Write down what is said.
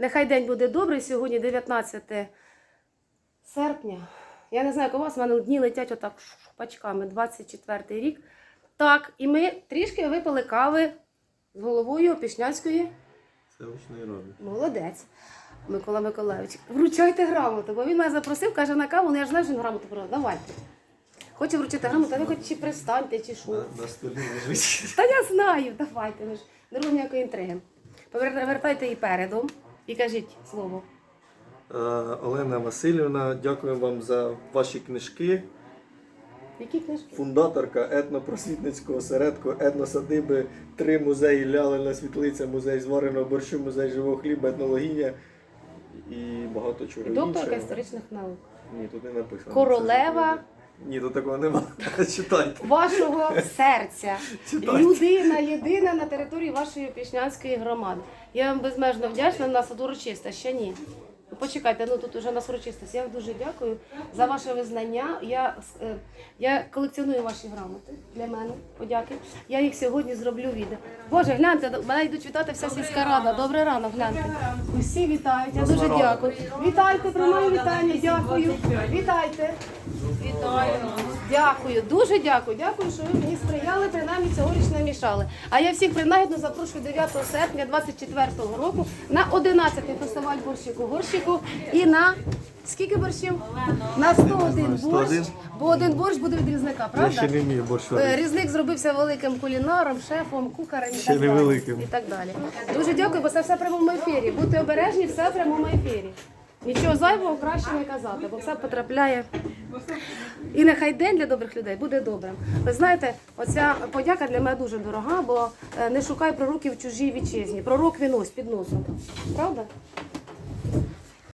Нехай день буде добрий. Сьогодні 19 серпня. Я не знаю, як у вас, в мене дні летять отак пачками, 24 рік. Так, і ми трішки випили кави з головою Опішнянської. Селищної ради. Молодець. Микола Миколаївич, вручайте грамоту, бо він мене запросив, каже на каву, ну я ж знаю, що він грамоту продав. Давайте. Хоче вручити грамоту, а ви хоч чи пристаньте, чи що. На, на столі лежить. Та я знаю, давайте. Ми ж не робимо ніякої інтриги. Повертайте її передом і кажіть слово. Е, Олена Васильівна, дякуємо вам за ваші книжки. Які книжки? Фундаторка етнопросвітницького осередку, етносадиби, три музеї, лялина світлиця, музей звареного борщу, музей живого хліба, етнологиня і багато чого Докторка іншого. історичних наук. Ні, тут не написано. Королева. Ні, тут такого немає. Читайте. Вашого серця. Читайте. Людина єдина на території вашої Пішнянської громади. Я вам безмежно вдячна, у нас тут урочиста, ще ні. Ну, Почекайте, ну тут уже нас урочистість. Я вам дуже дякую за ваше визнання. Я, е, я колекціоную ваші грамоти для мене. Подяки. Я їх сьогодні зроблю відео. Боже, гляньте, до- мене йдуть вітати вся сільська рада. Добрий ранок, гляньте. Усі вітають. Я дуже дякую. Вітайте, приймаю вітання. Дякую. Вітайте. Вітаю. Дякую, дуже дякую. Дякую, що ви мені сприяли, принаймні цьогоріч не мішали. А я всіх принагідно запрошую 9 серпня 24 року на 11-й фестиваль борщику горщику і на скільки борщів? На 101 борщ. Бо один борщ буде від різника, Я ще не вмію борщ Е. Різник зробився великим кулінаром, шефом, кухарем і Ще так, далі. невеликим. і так далі. Дуже дякую, бо це все в прямому ефірі. Будьте обережні, все в прямому ефірі. Нічого зайвого краще не казати, бо все потрапляє. І нехай день для добрих людей буде добрим. Ви знаєте, оця подяка для мене дуже дорога, бо е, не шукай пророків чужій вітчизні. Пророк він ось під носом. Правда?